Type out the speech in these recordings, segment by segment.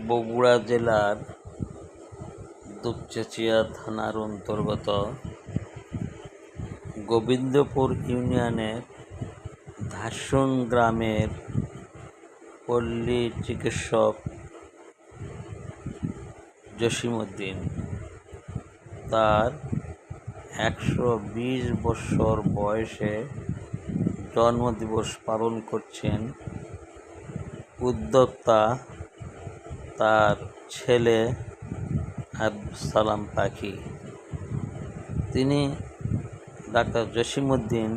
বগুড়া জেলার দুপচাচিয়া থানার অন্তর্গত গোবিন্দপুর ইউনিয়নের ধাসুন গ্রামের পল্লী চিকিৎসক জসিমউদ্দিন। তার একশো বিশ বছর বয়সে জন্মদিবস পালন করছেন উদ্যোক্তা তার ছেলে সালাম পাখি। তিনি ডাক্তার জসিমউদ্দিন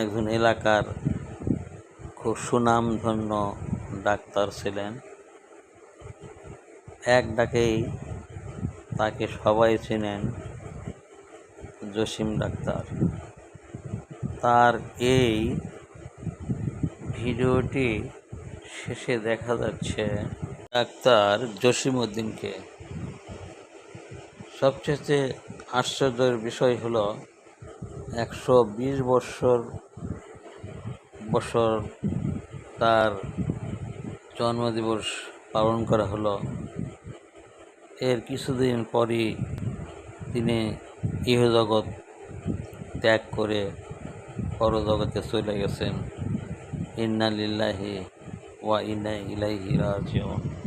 একজন এলাকার খুব সুনামধন্য ডাক্তার ছিলেন। এক ডাকেই তাকে সবাই চেনেন জসিম ডাক্তার। তার এই ভিডিওটি শেষে দেখা যাচ্ছে ডাক্তার জসিমউদ্দিনকে। সবচেয়ে আশ্চর্যের বিষয় হলো, একশো বিশ বছর বছর তার জন্মদিবস পালন করা হলো। এর কিছুদিন পরই তিনি ইহজগৎ ত্যাগ করে পরজগতে চলে গেছেন। ইন্না 我一拿起来，就。